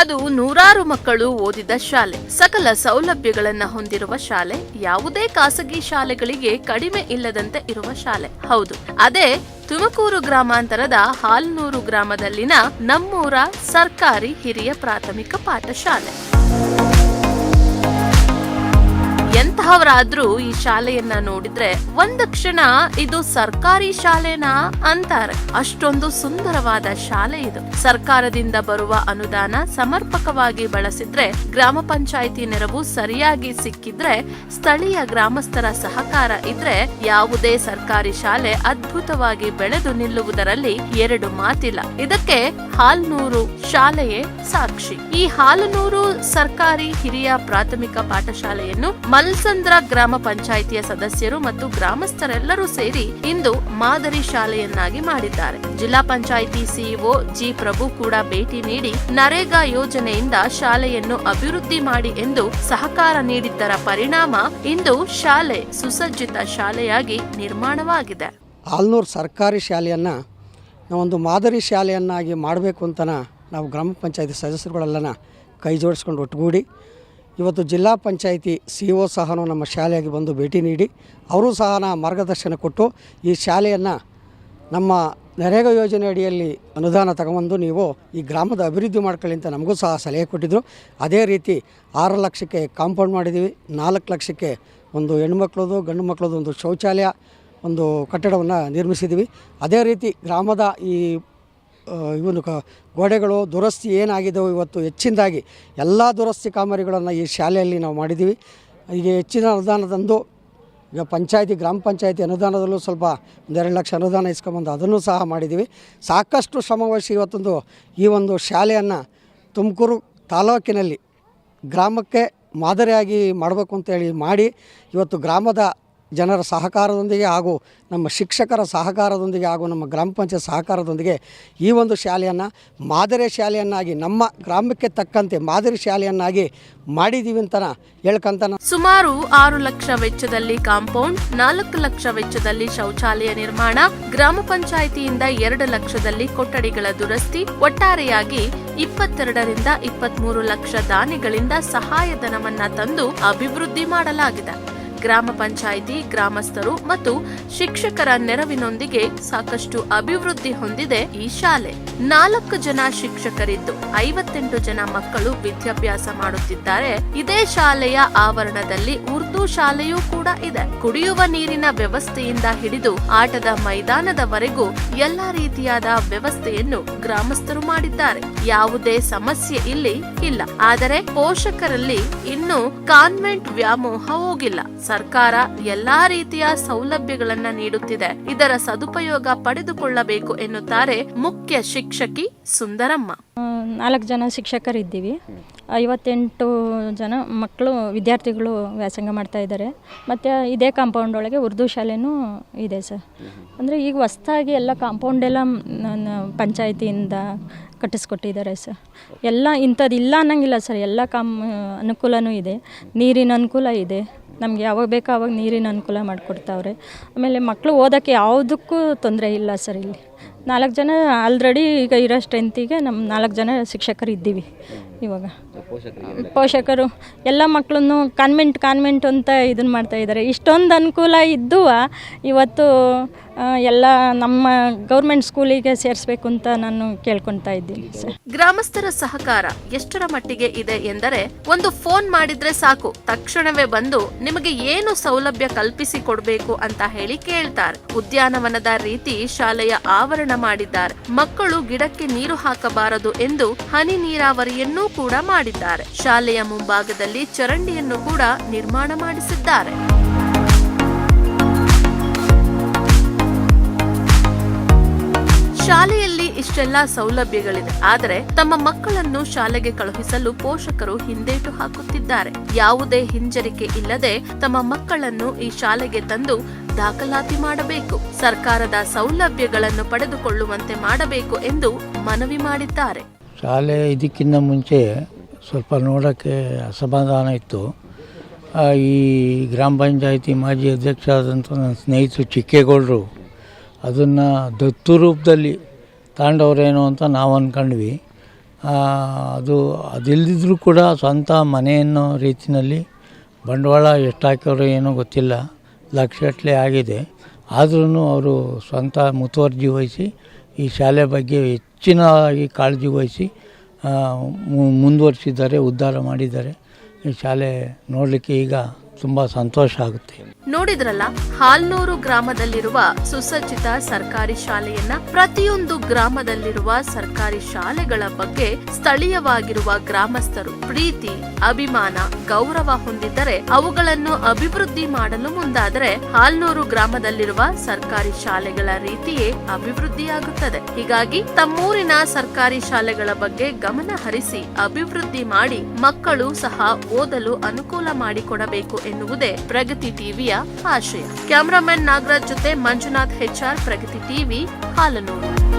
ಅದು ನೂರಾರು ಮಕ್ಕಳು ಓದಿದ ಶಾಲೆ. ಸಕಲ ಸೌಲಭ್ಯಗಳನ್ನ ಹೊಂದಿರುವ ಶಾಲೆ, ಯಾವುದೇ ಖಾಸಗಿ ಶಾಲೆಗಳಿಗೆ ಕಡಿಮೆ ಇಲ್ಲದಂತೆ ಇರುವ ಶಾಲೆ. ಹೌದು. ಅದೇ ತುಮಕೂರು ಗ್ರಾಮಾಂತರದ ಹಾಲ್ನೂರು ಗ್ರಾಮದಲ್ಲಿನ ನಮ್ಮೂರ ಸರ್ಕಾರಿ ಹಿರಿಯ ಪ್ರಾಥಮಿಕ ಪಾಠಶಾಲೆ. ಎಂತಹವರಾದ್ರೂ ಈ ಶಾಲೆಯನ್ನ ನೋಡಿದ್ರೆ ಒಂದ ಕ್ಷಣ ಇದು ಸರ್ಕಾರಿ ಶಾಲೆನಾ ಅಂತಾರೆ. ಅಷ್ಟೊಂದು ಸುಂದರವಾದ ಶಾಲೆ ಇದು. ಸರ್ಕಾರದಿಂದ ಬರುವ ಅನುದಾನ ಸಮರ್ಪಕವಾಗಿ ಬಳಸಿದ್ರೆ ಗ್ರಾಮ ಪಂಚಾಯಿತಿ ನೆರವು ಸರಿಯಾಗಿ ಸಿಕ್ಕಿದ್ರೆ ಸ್ಥಳೀಯ ಗ್ರಾಮಸ್ಥರ ಸಹಕಾರ ಇದ್ರೆ ಯಾವುದೇ ಸರ್ಕಾರಿ ಶಾಲೆ ಅದ್ಭುತವಾಗಿ ಬೆಳೆದು ನಿಲ್ಲುವುದರಲ್ಲಿ ಎರಡು ಮಾತಿಲ್ಲ. ಇದಕ್ಕೆ ಹಾಲ್ನೂರು ಶಾಲೆಯೇ ಸಾಕ್ಷಿ. ಈ ಹಾಲನೂರು ಸರ್ಕಾರಿ ಹಿರಿಯ ಪ್ರಾಥಮಿಕ ಪಾಠಶಾಲೆಯನ್ನು ಮಲ್ಸಂದ್ರ ಗ್ರಾಮ ಪಂಚಾಯಿತಿಯ ಸದಸ್ಯರು ಮತ್ತು ಗ್ರಾಮಸ್ಥರೆಲ್ಲರೂ ಸೇರಿ ಇಂದು ಮಾದರಿ ಶಾಲೆಯನ್ನಾಗಿ ಮಾಡಿದ್ದಾರೆ. ಜಿಲ್ಲಾ ಪಂಚಾಯಿತಿ ಸಿಇಒ ಜಿ ಪ್ರಭು ಕೂಡ ಭೇಟಿ ನೀಡಿ ನರೇಗಾ ಯೋಜನೆಯಿಂದ ಶಾಲೆಯನ್ನು ಅಭಿವೃದ್ಧಿ ಮಾಡಿ ಎಂದು ಸಹಕಾರ ನೀಡಿದ್ದರ ಪರಿಣಾಮ ಇಂದು ಶಾಲೆ ಸುಸಜ್ಜಿತ ಶಾಲೆಯಾಗಿ ನಿರ್ಮಾಣವಾಗಿದೆ. ಆಲ್ನೂರು ಸರ್ಕಾರಿ ಶಾಲೆಯನ್ನು ಒಂದು ಮಾದರಿ ಶಾಲೆಯನ್ನಾಗಿ ಮಾಡಬೇಕು ಅಂತ ನಾವು ಗ್ರಾಮ ಪಂಚಾಯತಿ ಸದಸ್ಯರುಗಳೆಲ್ಲನ ಕೈ ಜೋಡಿಸ್ಕೊಂಡು ಒಟ್ಟುಗೂಡಿ ಇವತ್ತು ಜಿಲ್ಲಾ ಪಂಚಾಯಿತಿ ಸಿ ಒ ಸಹನೂ ನಮ್ಮ ಶಾಲೆಗೆ ಬಂದು ಭೇಟಿ ನೀಡಿ ಅವರು ಸಹ ಮಾರ್ಗದರ್ಶನ ಕೊಟ್ಟು ಈ ಶಾಲೆಯನ್ನು ನಮ್ಮ ನರೇಗಾ ಯೋಜನೆ ಅಡಿಯಲ್ಲಿ ಅನುದಾನ ತಗೊಂಬಂದು ನೀವು ಈ ಗ್ರಾಮದ ಅಭಿವೃದ್ಧಿ ಮಾಡ್ಕೊಳ್ಳಿ ಅಂತ ನಮಗೂ ಸಹ ಸಲಹೆ ಕೊಟ್ಟಿದ್ದರು ಅದೇ ರೀತಿ ಆರು ಲಕ್ಷಕ್ಕೆ ಕಾಂಪೌಂಡ್ ಮಾಡಿದ್ದೀವಿ. ನಾಲ್ಕು ಲಕ್ಷಕ್ಕೆ ಒಂದು ಹೆಣ್ಮಕ್ಳದು ಗಂಡು ಮಕ್ಕಳದು ಒಂದು ಶೌಚಾಲಯ, ಒಂದು ಕಟ್ಟಡವನ್ನು ನಿರ್ಮಿಸಿದ್ದೀವಿ. ಅದೇ ರೀತಿ ಗ್ರಾಮದ ಈ ಇವನು ಕ ಗೋಡೆಗಳು, ದುರಸ್ತಿ ಏನಾಗಿದ್ದವು ಇವತ್ತು? ಹೆಚ್ಚಿನದಾಗಿ ಎಲ್ಲ ದುರಸ್ತಿ ಕಾಮಗಾರಿಗಳನ್ನು ಈ ಶಾಲೆಯಲ್ಲಿ ನಾವು ಮಾಡಿದ್ದೀವಿ ಈಗ ಹೆಚ್ಚಿನ ಅನುದಾನದಂದು ಈಗ ಪಂಚಾಯತಿ, ಗ್ರಾಮ ಪಂಚಾಯತಿ ಅನುದಾನದಲ್ಲೂ ಸ್ವಲ್ಪ ಒಂದೆರಡು ಲಕ್ಷ ಅನುದಾನ ಇಸ್ಕೊಂಬಂದು ಅದನ್ನು ಸಹ ಮಾಡಿದ್ದೀವಿ ಸಾಕಷ್ಟು ಶ್ರಮವಹಿಸಿ ಇವತ್ತೊಂದು ಈ ಒಂದು ಶಾಲೆಯನ್ನು ತುಮಕೂರು ತಾಲೂಕಿನಲ್ಲಿ ಗ್ರಾಮಕ್ಕೆ ಮಾದರಿಯಾಗಿ ಮಾಡಬೇಕು ಅಂತೇಳಿ ಮಾಡಿ, ಇವತ್ತು ಗ್ರಾಮದ ಜನರ ಸಹಕಾರದೊಂದಿಗೆ ಹಾಗೂ ನಮ್ಮ ಶಿಕ್ಷಕರ ಸಹಕಾರದೊಂದಿಗೆ ಹಾಗೂ ನಮ್ಮ ಗ್ರಾಮ ಪಂಚಾಯತ್ ಸಹಕಾರದೊಂದಿಗೆ ಈ ಒಂದು ಶಾಲೆಯನ್ನು ಮಾದರಿ ಶಾಲೆಯನ್ನಾಗಿ, ನಮ್ಮ ಗ್ರಾಮಕ್ಕೆ ತಕ್ಕಂತೆ ಮಾದರಿ ಶಾಲೆಯನ್ನಾಗಿ ಮಾಡಿದ್ದೀವಿ ಅಂತ ಹೇಳ್ಕಂತ ಸುಮಾರು ಆರು ಲಕ್ಷ ವೆಚ್ಚದಲ್ಲಿ ಕಾಂಪೌಂಡ್, ನಾಲ್ಕು ಲಕ್ಷ ವೆಚ್ಚದಲ್ಲಿ ಶೌಚಾಲಯ ನಿರ್ಮಾಣ, ಗ್ರಾಮ ಪಂಚಾಯಿತಿಯಿಂದ ಎರಡು ಲಕ್ಷದಲ್ಲಿ ಕೊಠಡಿಗಳ ದುರಸ್ತಿ, ಒಟ್ಟಾರೆಯಾಗಿ ಇಪ್ಪತ್ತೆರಡರಿಂದ ಇಪ್ಪತ್ಮೂರು ಲಕ್ಷ ದಾನಿಗಳಿಂದ ಸಹಾಯಧನವನ್ನ ತಂದು ಅಭಿವೃದ್ಧಿ ಮಾಡಲಾಗಿದೆ. ಗ್ರಾಮ ಪಂಚಾಯಿತಿ ಗ್ರಾಮಸ್ಥರು ಮತ್ತು ಶಿಕ್ಷಕರ ನೆರವಿನೊಂದಿಗೆ ಸಾಕಷ್ಟು ಅಭಿವೃದ್ಧಿ ಹೊಂದಿದೆ ಈ ಶಾಲೆ. ನಾಲ್ಕು ಜನ ಶಿಕ್ಷಕರಿದ್ದು ಐವತ್ತೆಂಟು ಜನ ಮಕ್ಕಳು ವಿದ್ಯಾಭ್ಯಾಸ ಮಾಡುತ್ತಿದ್ದಾರೆ. ಇದೇ ಶಾಲೆಯ ಆವರಣದಲ್ಲಿ ಉರ್ದು ಶಾಲೆಯೂ ಕೂಡ ಇದೆ. ಕುಡಿಯುವ ನೀರಿನ ವ್ಯವಸ್ಥೆಯಿಂದ ಹಿಡಿದು ಆಟದ ಮೈದಾನದವರೆಗೂ ಎಲ್ಲಾ ರೀತಿಯಾದ ವ್ಯವಸ್ಥೆಯನ್ನು ಗ್ರಾಮಸ್ಥರು ಮಾಡಿದ್ದಾರೆ. ಯಾವುದೇ ಸಮಸ್ಯೆ ಇಲ್ಲಿ ಇಲ್ಲ. ಆದರೆ ಪೋಷಕರಲ್ಲಿ ಇನ್ನೂ ಕಾನ್ವೆಂಟ್ ವ್ಯಾಮೋಹ ಹೋಗಿಲ್ಲ. ಸರ್ಕಾರ ಎಲ್ಲಾ ರೀತಿಯ ಸೌಲಭ್ಯಗಳನ್ನ ನೀಡುತ್ತಿದೆ. ಇದರ ಸದುಪಯೋಗ ಪಡೆದುಕೊಳ್ಳಬೇಕು ಎನ್ನುತ್ತಾರೆ ಮುಖ್ಯ ಶಿಕ್ಷಕಿ ಸುಂದರಮ್ಮ. ನಾಲ್ಕು ಜನ ಶಿಕ್ಷಕರಿದ್ದೀವಿ. ಐವತ್ತೆಂಟು ಜನ ಮಕ್ಕಳು, ವಿದ್ಯಾರ್ಥಿಗಳು ವ್ಯಾಸಂಗ ಮಾಡ್ತಾ ಇದ್ದಾರೆ. ಮತ್ತು ಇದೇ ಕಾಂಪೌಂಡ್ ಒಳಗೆ ಉರ್ದು ಶಾಲೆನೂ ಇದೆ ಸರ್. ಅಂದರೆ ಈಗ ಹೊಸ್ದಾಗಿ ಎಲ್ಲ ಕಾಂಪೌಂಡ್ ಎಲ್ಲ ನನ್ನ ಪಂಚಾಯತಿಯಿಂದ ಕಟ್ಟಿಸ್ಕೊಟ್ಟಿದ್ದಾರೆ ಸರ್. ಎಲ್ಲ ಇಂಥದ್ದು ಇಲ್ಲ ಅನ್ನಂಗಿಲ್ಲ ಸರ್. ಎಲ್ಲ ಕಾಮ್, ಅನುಕೂಲನೂ ಇದೆ. ನೀರಿನ ಅನುಕೂಲ ಇದೆ. ನಮಗೆ ಯಾವಾಗ ಬೇಕೋ ಆವಾಗ ನೀರಿನ ಅನುಕೂಲ ಮಾಡಿಕೊಡ್ತಾವ್ರೆ. ಆಮೇಲೆ ಮಕ್ಕಳು ಓದೋಕ್ಕೆ ಯಾವುದಕ್ಕೂ ತೊಂದರೆ ಇಲ್ಲ ಸರ್ ಇಲ್ಲಿ. ನಾಲ್ಕು ಜನ ಆಲ್ರೆಡಿ ಈಗ ಇರೋ ಸ್ಟ್ರೆಂತಿಗೆ ನಮ್ಮ ನಾಲ್ಕು ಜನ ಶಿಕ್ಷಕರು ಇದ್ದೀವಿ ಇವಾಗ. ಪೋಷಕರು ಎಲ್ಲ ಮಕ್ಕಳನ್ನು ಕಾನ್ವೆಂಟ್ ಕಾನ್ವೆಂಟ್ ಅಂತ ಇದನ್ನು ಮಾಡ್ತಾ ಇದ್ದಾರೆ ಇಷ್ಟೊಂದು ಅನುಕೂಲ ಇದ್ದು ಇವತ್ತು ಎಲ್ಲ ನಮ್ಮ ಗೌರ್ಮೆಂಟ್ ಸ್ಕೂಲಿಗೆ ಸೇರಿಸಬೇಕು ಅಂತ ನಾನು ಕೇಳ್ಕೊತಾ ಇದ್ದೀನಿ ಸರ್ ಗ್ರಾಮಸ್ಥರ ಸಹಕಾರ ಎಷ್ಟರ ಮಟ್ಟಿಗೆ ಇದೆ ಎಂದರೆ ಒಂದು ಫೋನ್ ಮಾಡಿದ್ರೆ ಸಾಕು ತಕ್ಷಣವೇ ಬಂದು ನಿಮಗೆ ಏನು ಸೌಲಭ್ಯ ಕಲ್ಪಿಸಿ ಕೊಡಬೇಕು ಅಂತ ಹೇಳಿ ಕೇಳ್ತಾರೆ. ಉದ್ಯಾನವನದ ರೀತಿ ಶಾಲೆಯ ಆವರಣ ಮಾಡಿದ್ದಾರೆ. ಮಕ್ಕಳು ಗಿಡಕ್ಕೆ ನೀರು ಹಾಕಬಾರದು ಎಂದು ಹನಿ ನೀರಾವರಿಯನ್ನೂ ಕೂಡ ಮಾಡಿದ್ದಾರೆ. ಶಾಲೆಯ ಮುಂಭಾಗದಲ್ಲಿ ಚರಂಡಿಯನ್ನು ಕೂಡ ನಿರ್ಮಾಣ ಮಾಡಿಸಿದ್ದಾರೆ. ಶಾಲೆಯಲ್ಲಿ ಇಷ್ಟೆಲ್ಲ ಸೌಲಭ್ಯಗಳಿದೆ. ಆದರೆ ತಮ್ಮ ಮಕ್ಕಳನ್ನು ಶಾಲೆಗೆ ಕಳುಹಿಸಲು ಪೋಷಕರು ಹಿಂದೇಟು ಹಾಕುತ್ತಿದ್ದಾರೆ. ಯಾವುದೇ ಹಿಂಜರಿಕೆ ಇಲ್ಲದೆ ತಮ್ಮ ಮಕ್ಕಳನ್ನು ಈ ಶಾಲೆಗೆ ತಂದು ದಾಖಲಾತಿ ಮಾಡಬೇಕು. ಸರ್ಕಾರದ ಸೌಲಭ್ಯಗಳನ್ನು ಪಡೆದುಕೊಳ್ಳುವಂತೆ ಮಾಡಬೇಕು ಎಂದು ಮನವಿ ಮಾಡಿದ್ದಾರೆ. ಶಾಲೆ ಇದಕ್ಕಿಂತ ಮುಂಚೆ ಸ್ವಲ್ಪ ನೋಡೋಕ್ಕೆ ಅಸಮಾಧಾನ ಇತ್ತು. ಈ ಗ್ರಾಮ ಪಂಚಾಯತಿ ಮಾಜಿ ಅಧ್ಯಕ್ಷ ಆದಂಥ ನನ್ನ ಸ್ನೇಹಿತರು ಚಿಕ್ಕೇಗೌಡರು, ಅದನ್ನು ದತ್ತು ರೂಪದಲ್ಲಿ ತಾಂಡವರೇನು ಅಂತ ನಾವು ಅಂದ್ಕೊಂಡ್ವಿ ಅದು ಅದಿಲ್ಲದಿದ್ದರೂ ಕೂಡ ಸ್ವಂತ ಮನೆ ಅನ್ನೋ ರೀತಿಯಲ್ಲಿ ಬಂಡವಾಳ ಎಷ್ಟು ಏನೋ ಗೊತ್ತಿಲ್ಲ ಲಕ್ಷಗಟ್ಟಲೆ ಆಗಿದೆ. ಆದ್ರೂ ಅವರು ಸ್ವಂತ ಮುತುವರ್ಜಿ ವಹಿಸಿ ಈ ಶಾಲೆ ಬಗ್ಗೆ ಹೆಚ್ಚಿನದಾಗಿ ಕಾಳಜಿ ವಹಿಸಿ ಮುಂದುವರೆಸಿದ್ದಾರೆ ಉದ್ಧಾರ ಮಾಡಿದ್ದಾರೆ. ಈ ಶಾಲೆ ನೋಡಲಿಕ್ಕೆ ಈಗ ತುಂಬ ಸಂತೋಷ ಆಗುತ್ತೆ. ನೋಡಿದ್ರಲ್ಲ, ಹಾಲ್ನೂರು ಗ್ರಾಮದಲ್ಲಿರುವ ಸುಸಜ್ಜಿತ ಸರ್ಕಾರಿ ಶಾಲೆಯನ್ನ ಪ್ರತಿಯೊಂದು ಗ್ರಾಮದಲ್ಲಿರುವ ಸರ್ಕಾರಿ ಶಾಲೆಗಳ ಬಗ್ಗೆ ಸ್ಥಳೀಯವಾಗಿರುವ ಗ್ರಾಮಸ್ಥರು ಪ್ರೀತಿ, ಅಭಿಮಾನ, ಗೌರವ ಹೊಂದಿದ್ದರೆ ಅವುಗಳನ್ನು ಅಭಿವೃದ್ಧಿ ಮಾಡಲು ಮುಂದಾದರೆ ಹಾಲ್ನೂರು ಗ್ರಾಮದಲ್ಲಿರುವ ಸರ್ಕಾರಿ ಶಾಲೆಗಳ ರೀತಿಯೇ ಅಭಿವೃದ್ಧಿಯಾಗುತ್ತದೆ. ಹೀಗಾಗಿ ತಮ್ಮೂರಿನ ಸರ್ಕಾರಿ ಶಾಲೆಗಳ ಬಗ್ಗೆ ಗಮನ ಹರಿಸಿ ಅಭಿವೃದ್ಧಿ ಮಾಡಿ ಮಕ್ಕಳು ಸಹ ಓದಲು ಅನುಕೂಲ ಮಾಡಿಕೊಡಬೇಕು ಎನ್ನುವುದೇ ಪ್ರಗತಿ ಟಿವಿಯ ಆಶಯ. ಕ್ಯಾಮರಾಮನ್ ನಾಗರಾಜ್ ಜೊತೆ Manjunath H R Pragati TV Halanuru.